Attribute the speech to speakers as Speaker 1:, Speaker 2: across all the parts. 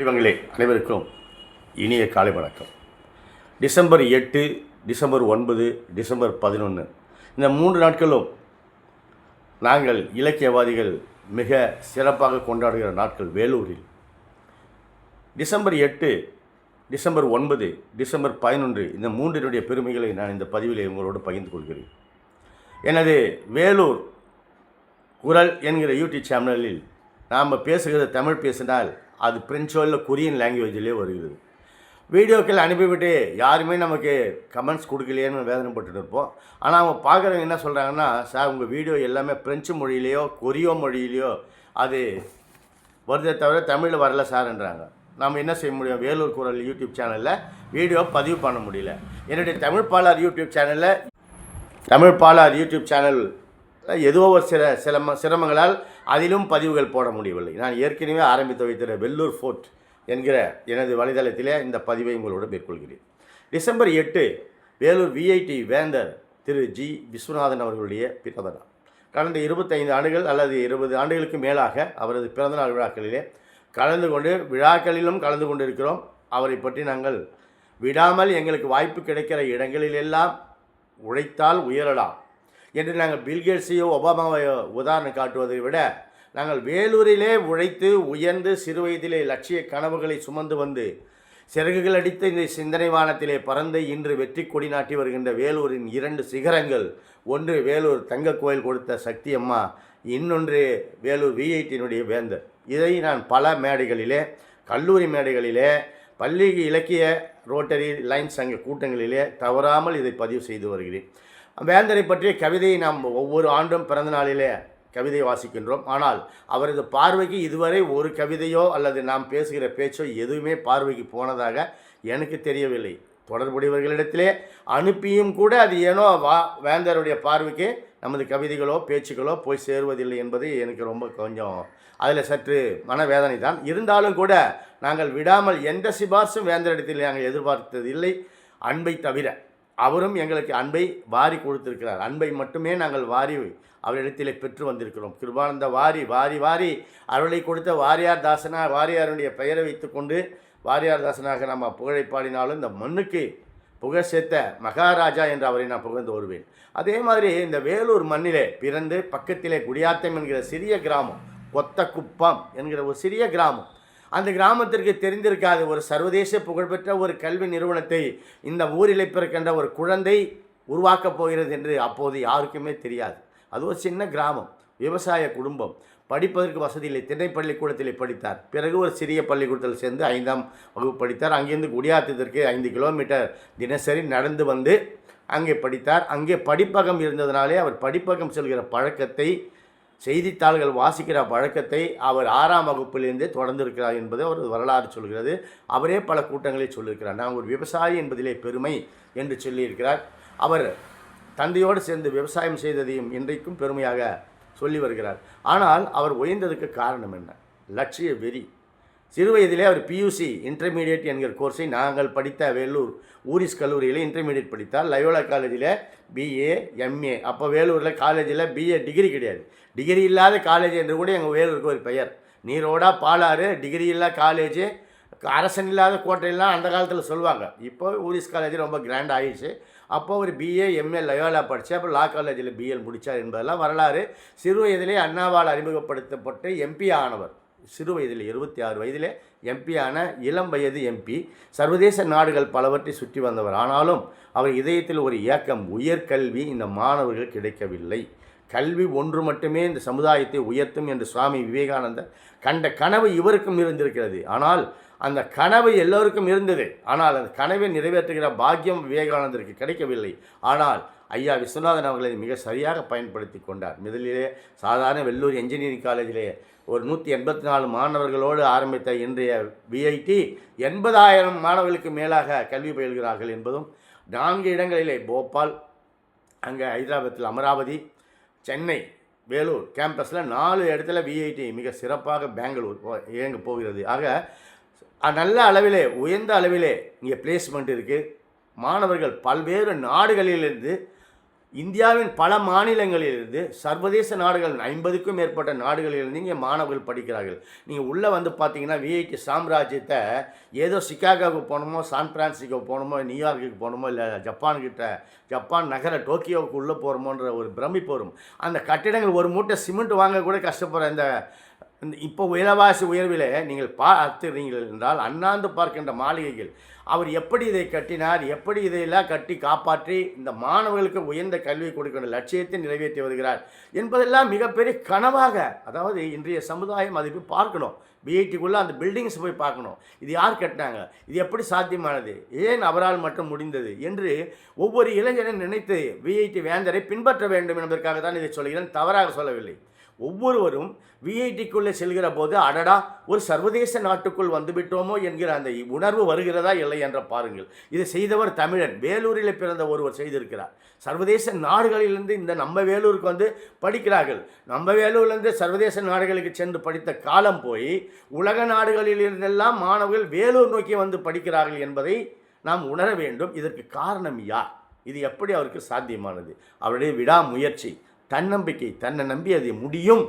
Speaker 1: இவங்களே அனைவருக்கும் இனிய காலை வணக்கம். டிசம்பர் எட்டு டிசம்பர் ஒன்பது டிசம்பர் பதினொன்று இந்த மூன்று நாட்களும் நாங்கள் இலக்கியவாதிகள் மிக சிறப்பாக கொண்டாடுகிற நாட்கள் வேலூரில். டிசம்பர் எட்டு டிசம்பர் ஒன்பது டிசம்பர் பதினொன்று இந்த மூன்றினுடைய பெருமைகளை நான் இந்த பதிவிலே உங்களோடு பகிர்ந்து கொள்கிறேன். எனது வேலூர் குரல் என்கிற யூடியூப் சேனலில் நாம் பேசுகிற தமிழ் பேசினால் அது பிரெஞ்சோ இல்லை கொரியன் லாங்குவேஜ்லேயே வருகிறது. வீடியோக்கள் அனுப்பிவிட்டு யாருமே நமக்கு கமெண்ட்ஸ் கொடுக்கலையேன்னு வேதனைப்பட்டு இருப்போம். ஆனால் அவங்க பார்க்குறவங்க என்ன சொல்கிறாங்கன்னா சார் உங்கள் வீடியோ எல்லாமே பிரெஞ்சு மொழியிலையோ கொரியோ மொழியிலையோ அது வருதே தவிர தமிழில் வரல சார்ன்றாங்க. நாம் என்ன செய்ய முடியும்? வேலூர் குரல் யூடியூப் சேனலில் வீடியோ பதிவு பண்ண முடியல. என்னுடைய தமிழ் பாலார் யூடியூப் சேனலில் தமிழ் பாலார் யூடியூப் சேனல் எதுவோ ஒரு சில சிரம சிரமங்களால் அதிலும் பதிவுகள் போட முடியவில்லை. நான் ஏற்கனவே ஆரம்பித்து வைத்திருந்த வெள்ளூர் ஃபோர்ட் என்கிற எனது வலைதளத்திலே இந்த பதிவை உங்களோடு மேற்கொள்கிறேன். டிசம்பர் எட்டு வேலூர் விஐடி வேந்தர் திரு ஜி. விஸ்வநாதன் அவர்களுடைய பிறந்த நாள். கடந்த இருபத்தைந்து ஆண்டுகள் அல்லது இருபது ஆண்டுகளுக்கு மேலாக அவரது பிறந்தநாள் விழாக்களிலே கலந்து கொண்டு விழாக்களிலும் கலந்து கொண்டிருக்கிறோம். அவரை பற்றி நாங்கள் விடாமல் எங்களுக்கு வாய்ப்பு கிடைக்கிற இடங்களிலெல்லாம் உழைத்தால் உயரலாம். என்று நாங்கள் பில்கேட்ஸையோ ஒபாமாவையோ உதாரணம் காட்டுவதை விட நாங்கள் வேலூரிலே உழைத்து உயர்ந்து சிறு வயதிலே லட்சிய கனவுகளை சுமந்து வந்து சிறகுகள் அடித்த இந்த சிந்தனை வானத்திலே பறந்து இன்று வெற்றி கொடி நாட்டி வருகின்ற வேலூரின் இரண்டு சிகரங்கள் ஒன்று வேலூர் தங்க கோயில் கொடுத்த சக்தி அம்மா இன்னொன்று வேலூர் விஐடியினுடைய வேந்தர். இதை நான் பல மேடைகளிலே கல்லூரி மேடைகளிலே பள்ளி இலக்கிய ரோட்டரி லைன்ஸ் சங்க கூட்டங்களிலே தவறாமல் இதை பதிவு செய்து வருகிறேன். வேந்தரை பற்றிய கவிதையை நாம் ஒவ்வொரு ஆண்டும் பிறந்த நாளிலே கவிதை வாசிக்கின்றோம். ஆனால் அவரது பார்வைக்கு இதுவரை ஒரு கவிதையோ அல்லது நாம் பேசுகிற பேச்சோ எதுவுமே பார்வைக்கு போனதாக எனக்கு தெரியவில்லை. தொடர்புடையவர்களிடத்திலே அனுப்பியும் கூட அது ஏனோ வா வேந்தருடைய பார்வைக்கு நமது கவிதைகளோ பேச்சுகளோ போய் சேருவதில்லை என்பது எனக்கு ரொம்ப கொஞ்சம் அதில் சற்று மனவேதனை தான் இருந்தாலும் கூட நாங்கள் விடாமல் எந்த சிபார்சும் வேந்தரிடத்தில் நாங்கள் எதிர்பார்த்தது இல்லை அன்பை தவிர அவரும் எங்களுக்கு அன்பை வாரி கொடுத்திருக்கிறார். அன்பை மட்டுமே நாங்கள் வாரி அவரிடத்திலே பெற்று வந்திருக்கிறோம். கிருபானந்த வாரி வாரி வாரி அருளை கொடுத்த வாரியார் தாசனா வாரியாருடைய பெயரை வைத்துக்கொண்டு வாரியார் தாசனாக நம்ம புகழை பாடினாலும் இந்த மண்ணுக்கு புகழ் சேர்த்த மகாராஜா என்று அவரை நான் புகழ்ந்து வருவேன். அதே மாதிரி இந்த வேலூர் மண்ணிலே பிறந்து பக்கத்திலே குடியாத்தம் என்கிற சிறிய கிராமம் கொத்தக்குப்பம் என்கிற ஒரு சிறிய கிராமம் அந்த கிராமத்திற்கு தெரிந்திருக்காது ஒரு சர்வதேச புகழ்பெற்ற ஒரு கல்வி நிறுவனத்தை இந்த ஊரில் பிறக்கின்ற ஒரு குழந்தை உருவாக்கப் போகிறது என்று அப்போது யாருக்குமே தெரியாது. அது ஒரு சின்ன கிராமம் விவசாய குடும்பம். படிப்பதற்கு வசதி இல்லை. திண்ணை பள்ளிக்கூடத்தில் படித்தார். பிறகு ஒரு சிறிய பள்ளிக்கூடத்தில் சேர்ந்து ஐந்தாம் வகுப்பு படித்தார். அங்கேருந்து குடியாத்தத்திற்கு ஐந்து கிலோமீட்டர் தினசரி நடந்து வந்து அங்கே படித்தார். அங்கே படிப்பகம் இருந்ததுனாலே அவர் படிப்பகம் செல்கிற பழக்கத்தை செய்தித்தாள்கள் வாசிக்கிற பழக்கத்தை அவர் ஆறாம் வகுப்பிலிருந்தே தொடர்ந்திருக்கிறார் என்பது அவர் வரலாறு சொல்கிறது. அவரே பல கூட்டங்களில் சொல்லியிருக்கிறார். நான் ஒரு விவசாயி என்பதிலே பெருமை என்று சொல்லியிருக்கிறார். அவர் தந்தையோடு சேர்ந்து விவசாயம் செய்ததையும் இன்றைக்கும் பெருமையாக சொல்லி வருகிறார். ஆனால் அவர் உயர்ந்ததுக்கு காரணம் என்ன? லட்சிய வெறி. சிறு வயதிலே அவர் பியூசி இன்டர்மீடியட் என்கிற கோர்ஸை நாங்கள் படித்த வேலூர் ஊரிஸ் கல்லூரியில் இன்டர்மீடியட் படித்தார். லயோலா காலேஜில் பிஏ எம்ஏ அப்போ வேலூரில் காலேஜில் பிஏ டிகிரி கிடையாது. டிகிரி இல்லாத காலேஜ் என்று கூட எங்கள் வேலூருக்கு ஒரு பெயர். நீரோடா பாலாறு டிகிரி இல்லா காலேஜு அரசன் இல்லாத கோட்டையெல்லாம் அந்த காலத்தில் சொல்லுவாங்க. இப்போ ஊரிஸ் காலேஜ் ரொம்ப கிராண்ட் ஆயிடுச்சு. அப்போ ஒரு பிஏ எம்ஏ லயோலா படித்து அப்போ லா காலேஜில் பிஎல் முடித்தார் என்பதெல்லாம் வரலாறு. சிறு வயதிலே அண்ணாவால் அறிமுகப்படுத்தப்பட்டு எம்பி ஆனவர். சிறு வயதில் இருபத்தி ஆறு வயதிலே எம்பியான இளம் வயது எம்பி சர்வதேச நாடுகள் பலவற்றை சுற்றி வந்தவர். ஆனாலும் அவர் இதயத்தில் ஒரு இயக்கம் உயர்கல்வி இந்த மாணவர்கள் கிடைக்கவில்லை. கல்வி ஒன்று மட்டுமே இந்த சமுதாயத்தை உயர்த்தும் என்று சுவாமி விவேகானந்தர் கண்ட கனவு இவருக்கும் இருந்திருக்கிறது. ஆனால் அந்த கனவு எல்லோருக்கும் இருந்தது. ஆனால் அந்த கனவை நிறைவேற்றுகிற பாக்கியம் விவேகானந்தருக்கு கிடைக்கவில்லை. ஆனால் ஐயா விஸ்வநாதன் அவர்களை மிக சரியாக பயன்படுத்தி கொண்டார். முதலிலே சாதாரண வெள்ளூர் என்ஜினியரிங் காலேஜிலே ஒரு நூற்றி எண்பத்தி நாலு மாணவர்களோடு ஆரம்பித்த இன்றைய விஐடி எண்பதாயிரம் மாணவர்களுக்கு மேலாக கல்வி பயில்கிறார்கள் என்பதும் நான்கு இடங்களிலே போபால் அங்கே ஹைதராபாத்தில் அமராவதி சென்னை வேலூர் கேம்பஸில் நாலு இடத்துல விஐடி மிக சிறப்பாக பெங்களூர் இயங்க போகிறது. ஆக நல்ல அளவிலே உயர்ந்த அளவிலே இங்கே பிளேஸ்மெண்ட் இருக்குது மாணவர்கள் பல்வேறு நாடுகளிலிருந்து இந்தியாவின் பல மாநிலங்களிலிருந்து சர்வதேச நாடுகள் ஐம்பதுக்கும் மேற்பட்ட நாடுகளிலிருந்து இங்கே மாணவர்கள் படிக்கிறார்கள். நீங்கள் உள்ளே வந்து பார்த்தீங்கன்னா விஐடி சாம்ராஜ்யத்தை ஏதோ சிகாகோவுக்கு போகணுமோ சான் பிரான்சிஸ்கோ போகணுமோ நியூயார்க்குக்கு போகணுமோ இல்லை ஜப்பான்கிட்ட ஜப்பான் நகர டோக்கியோவுக்கு உள்ளே போகிறோமோன்ற ஒரு பிரமிப்பு வரும். அந்த கட்டிடங்கள் ஒரு மூட்டை சிமெண்ட் வாங்க கூட கஷ்டப்படுற இந்த இந்த இப்போ விலைவாசி உயர்வில் நீங்கள் பார்த்துறீங்கள் என்றால் அண்ணாந்து பார்க்கின்ற மாளிகைகள் அவர் எப்படி இதை கட்டினார் எப்படி இதையெல்லாம் கட்டி காப்பாற்றி இந்த மாணவர்களுக்கு உயர்ந்த கல்வி கொடுக்கின்ற லட்சியத்தை நிறைவேற்றி வருகிறார் என்பதெல்லாம் மிகப்பெரிய கனவாக அதாவது இன்றைய சமுதாயம் அதை போய் பார்க்கணும். பிஐடிக்குள்ளே அந்த பில்டிங்ஸ் போய் பார்க்கணும். இது யார் கட்டினாங்க? இது எப்படி சாத்தியமானது? ஏன் அவரால் மட்டும் முடிந்தது? என்று ஒவ்வொரு இளைஞரும் நினைத்து விஐடி வேந்தரை பின்பற்ற வேண்டும் என்பதற்காக தான் இதை சொல்கிறேன். தவறாக சொல்லவில்லை. ஒவ்வொருவரும் விஐடிக்குள்ளே செல்கிற போது அடடா ஒரு சர்வதேச நாட்டுக்குள் வந்துவிட்டோமோ என்கிற அந்த உணர்வு வருகிறதா இல்லை என்ற பாருங்கள். இதை செய்தவர் தமிழன். வேலூரில் பிறந்த ஒருவர் செய்திருக்கிறார். சர்வதேச நாடுகளிலிருந்து இந்த நம்ம வேலூருக்கு வந்து படிக்கிறார்கள். நம்ம வேலூர்லேருந்து சர்வதேச நாடுகளுக்கு சென்று படித்த காலம் போய் உலக நாடுகளிலிருந்தெல்லாம் மாணவர்கள் வேலூர் நோக்கி வந்து படிக்கிறார்கள் என்பதை நாம் உணர வேண்டும். இதற்கு காரணம் யார்? இது எப்படி அவருக்கு சாத்தியமானது? அவருடைய விடாமுயற்சி. தன்னம்பிக்கை தன்னை நம்பி அது முடியும்.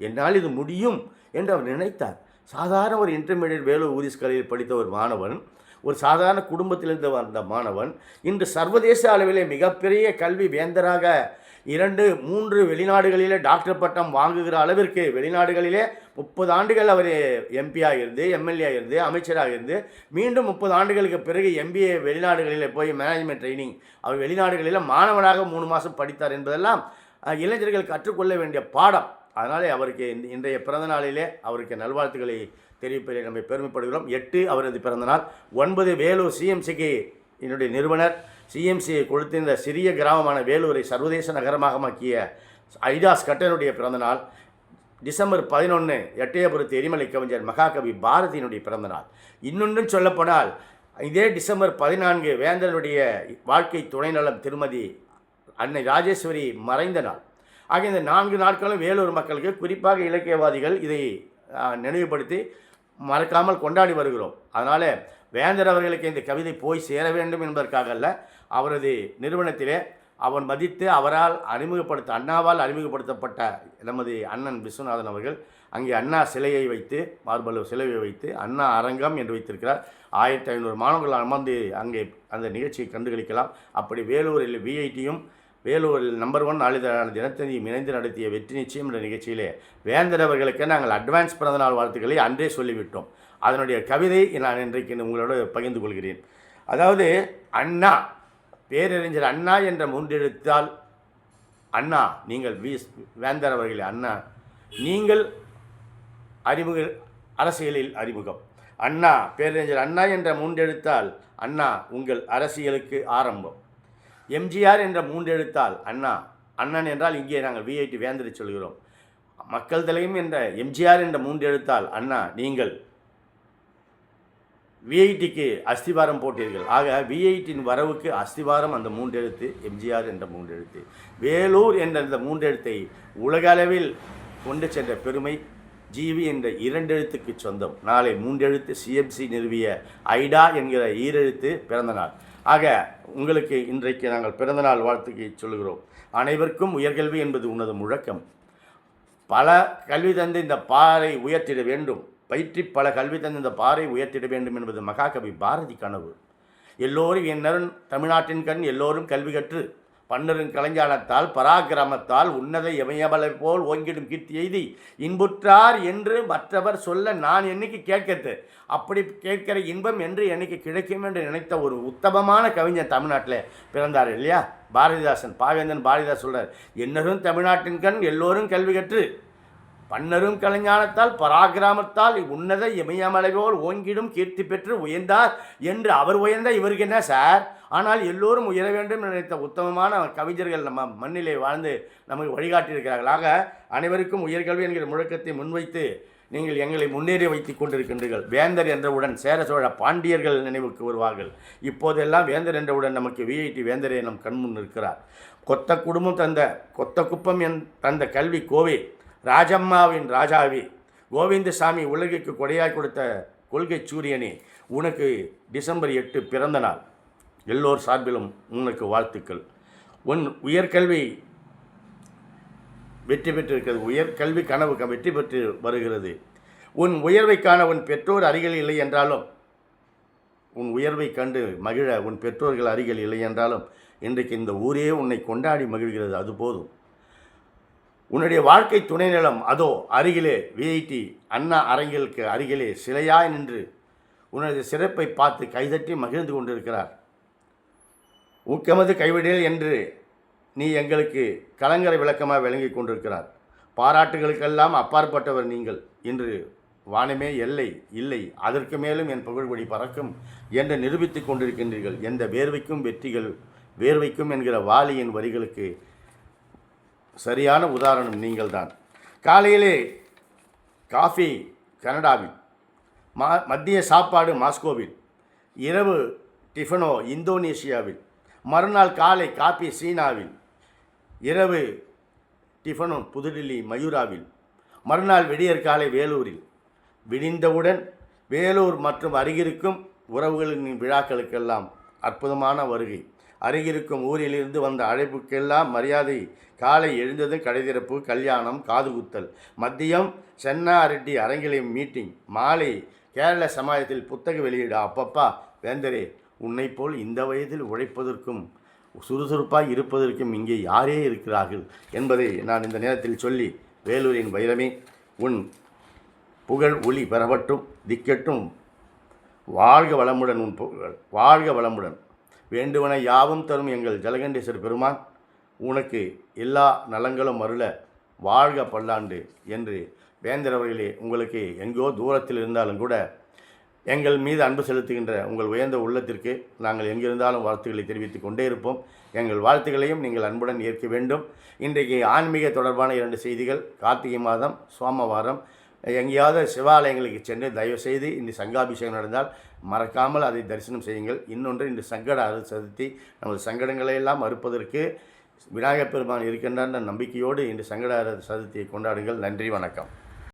Speaker 1: என்னால் இது முடியும் என்று அவர் நினைத்தார். சாதாரண ஒரு இன்டர்மீடியட் வேலூர் ஊதிஸ் கலையில் படித்த ஒரு மாணவன் ஒரு சாதாரண குடும்பத்திலிருந்து வந்த மாணவன் இன்று சர்வதேச அளவிலே மிகப்பெரிய கல்வி வேந்தராக இரண்டு மூன்று வெளிநாடுகளிலே டாக்டர் பட்டம் வாங்குகிற அளவிற்கு வெளிநாடுகளிலே முப்பது ஆண்டுகள் அவர் எம்பியாக இருந்து எம்எல்ஏ இருந்து அமைச்சராக இருந்து மீண்டும் முப்பது ஆண்டுகளுக்கு பிறகு எம்பிஏ வெளிநாடுகளில் போய் மேனேஜ்மெண்ட் ட்ரைனிங் அவர் வெளிநாடுகளில் மாணவனாக மூணு மாதம் படித்தார் என்பதெல்லாம் இளைஞர்கள் கற்றுக்கொள்ள வேண்டிய பாடம். அதனாலே அவருக்கு இன்றைய பிறந்த நாளிலே அவருக்கு நல்வாழ்த்துக்களை தெரிவிப்பதில் நம்ம பெருமைப்படுகிறோம். எட்டு அவரது பிறந்தநாள். ஒன்பது வேலூர் சிஎம்சிக்கு என்னுடைய நிறுவனர். சிஎம்சியை கொடுத்திருந்த சிறிய கிராமமான வேலூரை சர்வதேச நகரமாக மாக்கிய ஐதாஸ் கட்டனுடைய பிறந்தநாள். டிசம்பர் பதினொன்று எட்டயபுரத்து எரிமலை கவிஞர் மகாகவி பாரதியினுடைய பிறந்தநாள். இன்னொன்றும் சொல்லப்போனால் இதே டிசம்பர் பதினான்கு வேந்தனுடைய வாழ்க்கை துணைநலம் திருமதி அன்னை ராஜேஸ்வரி மறைந்த நாள். ஆக இந்த நான்கு நாட்களும் வேலூர் மக்களுக்கு குறிப்பாக இலக்கியவாதிகள் இதை நினைவுபடுத்தி மறக்காமல் கொண்டாடி வருகிறோம். அதனால் வேந்தர் அவர்களுக்கு இந்த கவிதை போய் சேர வேண்டும் என்பதற்காக அல்ல அவரது நிறுவனத்திலே அவர் மதித்து அவரால் அறிமுகப்படுத்த அண்ணாவால் அறிமுகப்படுத்தப்பட்ட நமது அண்ணன் விஸ்வநாதன் அவர்கள் அங்கே அண்ணா சிலையை வைத்து மார்பல் சிலையை வைத்து அண்ணா அரங்கம் என்று வைத்திருக்கிறார். ஆயிரத்தி ஐநூறு மாணவர்கள் அமர்ந்து அங்கே அந்த நிகழ்ச்சியை கண்டுகளிக்கலாம். அப்படி வேலூரில் விஐடியும் வேலூரில் நம்பர் ஒன் நாளிதழான தினத்தந்தியும் இணைந்து நடத்திய வெற்றி நிச்சயம் என்ற நிகழ்ச்சியிலே வேந்தர் அவர்களுக்கு நாங்கள் அட்வான்ஸ் பிறந்தநாள் வாழ்த்துக்களை அன்றே சொல்லிவிட்டோம். அதனுடைய கவிதை நான் இன்றைக்கு உங்களோடு பகிர்ந்து கொள்கிறேன். அதாவது அண்ணா பேரறிஞர் அண்ணா என்ற மூன்றெழுத்தால் அண்ணா நீங்கள் வி வேந்தர் அவர்களே அண்ணா நீங்கள் அறிமுக அரசியலில் அறிமுகம். அண்ணா பேரறிஞர் அண்ணா என்ற மூன்றெழுத்தால் அண்ணா உங்கள் அரசியலுக்கு ஆரம்பம். எம்ஜிஆர் என்ற மூன்றெழுத்தால் அண்ணா அண்ணன் என்றால் இங்கே நாங்கள் விஐடி வேந்தரை சொல்கிறோம். மக்கள் தலையும் என்ற எம்ஜிஆர் என்ற மூன்றெழுத்தால் அண்ணா நீங்கள் விஐடிக்கு அஸ்திவாரம் போட்டீர்கள். ஆக விஐடியின் வரவுக்கு அஸ்திவாரம் அந்த மூன்றெழுத்து எம்ஜிஆர் என்ற மூன்றெழுத்து. வேலூர் என்ற இந்த மூன்றெழுத்தை உலக அளவில் கொண்டு சென்ற பெருமை ஜிவி என்ற இரண்டெழுத்துக்கு சொந்தம். நாளை மூன்றெழுத்து சிஎம்சி நிறுவிய ஐடா என்கிற ஈரெழுத்து பிறந்த நாள். ஆக உங்களுக்கு இன்றைக்கு நாங்கள் பிறந்தநாள் வாழ்த்துக்கு சொல்கிறோம் அனைவருக்கும் உயர்கல்வி என்பது உனது முழக்கம். பல கல்வி தந்து இந்த பாறை உயர்த்திட வேண்டும். பயிற்றி பல கல்வி தந்து இந்த பாறை உயர்த்திட வேண்டும் என்பது மகாகவி பாரதி கனவு எல்லோரும் என் தமிழ்நாட்டின் கண் எல்லோரும் கல்வி கற்று பன்னரும் கலைஞானத்தால் பராக்கிரமத்தால் உன்னத இமயமலை போல் ஓங்கிடும் கீர்த்தி எய்தி இன்புற்றார் என்று மற்றவர் சொல்ல நான் என்னைக்கு கேட்கறது? அப்படி கேட்கிற இன்பம் என்று என்னைக்கு கிடைக்கும் என்று நினைத்த ஒரு உத்தமமான கவிஞர் தமிழ்நாட்டில் பிறந்தார் இல்லையா? பாரதிதாசன் பாவேந்தன் பாரதிதாஸ் சொல்றார் என்னரும் தமிழ்நாட்டின் கண் எல்லோரும் கல்வி கற்று பன்னரும் கலைஞானத்தால் பராக்கிராமத்தால் உன்னத இமயமலைவோல் ஓங்கிடும் கீர்த்தி பெற்று உயர்ந்தார் என்று அவர் உயர்ந்த இவருக்கு என்ன சார்? ஆனால் எல்லோரும் உயர வேண்டும் நினைத்த உத்தமமான கவிஞர்கள் நம்ம மண்ணிலே வாழ்ந்து நமக்கு வழிகாட்டியிருக்கிறார்கள். ஆக அனைவருக்கும் உயர்கல்வி என்கிற முழக்கத்தை முன்வைத்து நீங்கள் எங்களை முன்னேறி வைத்துக் கொண்டிருக்கின்றீர்கள். வேந்தர் என்றவுடன் சேர சோழ பாண்டியர்கள் நினைவுக்கு வருவார்கள். இப்போதெல்லாம் வேந்தர் என்றவுடன் நமக்கு விஐடி வேந்தரே நம் கண்முன் இருக்கிறார் கொத்த குடும்பம் தந்த கொத்த குப்பம் என் தந்த கல்வி கோவை ராஜம்மாவின் ராஜாவி கோவிந்தசாமி உலகிற்கு கொடையாய் கொடுத்த கொள்கை சூரியனே உனக்கு டிசம்பர் எட்டு பிறந்த நாள். எல்லோர் சார்பிலும் உனக்கு வாழ்த்துக்கள். உன் உயர்கல்வி வெற்றி பெற்றிருக்கிறது. உயர்கல்வி கனவு க- வெற்றி பெற்று வருகிறது. உன் உயர்வைக்கான உன் பெற்றோர் அருகில் இல்லை என்றாலும் உன் உயர்வை கண்டு மகிழ உன் பெற்றோர்கள் அருகில் இல்லை என்றாலும் இன்றைக்கு இந்த ஊரே உன்னை கொண்டாடி மகிழ்கிறது. அது போதும். உன்னுடைய வாழ்க்கை துணை நிலம் அதோ அருகிலே விஐடி அண்ணா அரங்கிற்கு அருகிலே சிலையாய் நின்று உனது சிறப்பை பார்த்து கைதட்டி மகிழ்ந்து கொண்டிருக்கிறார். ஊக்கமது கைவிடல் என்று நீ எங்களுக்கு கலங்கரை விளக்கமாக விளங்கி கொண்டிருக்கிறார். பாராட்டுகளுக்கெல்லாம் அப்பாற்பட்டவர் நீங்கள். இன்று வானமே எல்லை இல்லை அதற்கு மேலும் என் புகழ்வழி பறக்கும் என்று நிரூபித்துக் கொண்டிருக்கின்றீர்கள். எந்த வேர்வைக்கும் வெற்றிகள் வேர்வைக்கும் என்கிற வாலியின் வரிகளுக்கு சரியான உதாரணம் நீங்கள்தான். காலையிலே காஃபி கனடாவில் மா மத்திய சாப்பாடு மாஸ்கோவில் இரவு டிஃபனோ இந்தோனேஷியாவில் மறுநாள் காலை காபி சீனாவில் இரவு டிஃபனோ புதுடில்லி மயூராவில் மறுநாள் விடியற் காலை வேலூரில். விடிந்தவுடன் வேலூர் மற்றும் அருகிருக்கும் உறவுகளின் விழாக்களுக்கெல்லாம் அற்புதமான வருகை. அருகிருக்கும் ஊரிலிருந்து வந்த அழைப்புக்கெல்லாம் மரியாதை. காலை எழுந்ததும் கடைதிறப்பு கல்யாணம் காதுகுத்தல் மதியம் சென்னாரெட்டி அரங்கிலையும் மீட்டிங் மாலை கேரள சமாஜத்தில் புத்தக வெளியீடு. அப்பப்பா வேந்தரே உன்னைப் போல் இந்த வயதில் உழைப்பதற்கும் சுறுசுறுப்பாய் இருப்பதற்கும் இங்கே யாரே இருக்கிறார்கள் என்பதை நான் இந்த நேரத்தில் சொல்லி வேலூரின் வைரமே உன் புகழ் ஒளி பெறவட்டும் திக்கட்டும் வாழ்க வளமுடன் உன் புகழ் வாழ்க வளமுடன். வேண்டுவன யாவும் தரும் எங்கள் ஜலகண்டேஸ்வர பெருமான் உனக்கு எல்லா நலங்களும் அருள வாழ்க பல்லாண்டு என்று வேந்தர் அவர்களே உங்களுக்கு எங்கோ தூரத்தில் இருந்தாலும் கூட எங்கள் மீது அன்பு செலுத்துகின்ற உங்கள் உயர்ந்த உள்ளத்திற்கு நாங்கள் எங்கிருந்தாலும் வாழ்த்துக்களை தெரிவித்துக் கொண்டே இருப்போம். எங்கள் வாழ்த்துக்களையும் நீங்கள் அன்புடன் ஏற்க வேண்டும். இன்றைக்கு ஆன்மீக தொடர்பான இரண்டு செய்திகள் கார்த்திகை மாதம் சோமவாரம் எங்கேயாவது சிவாலயங்களுக்கு சென்று தயவு செய்து இந்த சங்காபிஷேகம் நடந்தால் மறக்காமல் அதை தரிசனம் செய்யுங்கள். இன்னொன்று இந்த சங்கட அறு சதுர்த்தி நமது சங்கடங்களை எல்லாம் மறுப்பதற்கு விநாயகப் பெருமான் இருக்கின்றான்ற நம்பிக்கையோடு இந்த சங்கட சதுர்த்தியை கொண்டாடுங்கள். நன்றி வணக்கம்.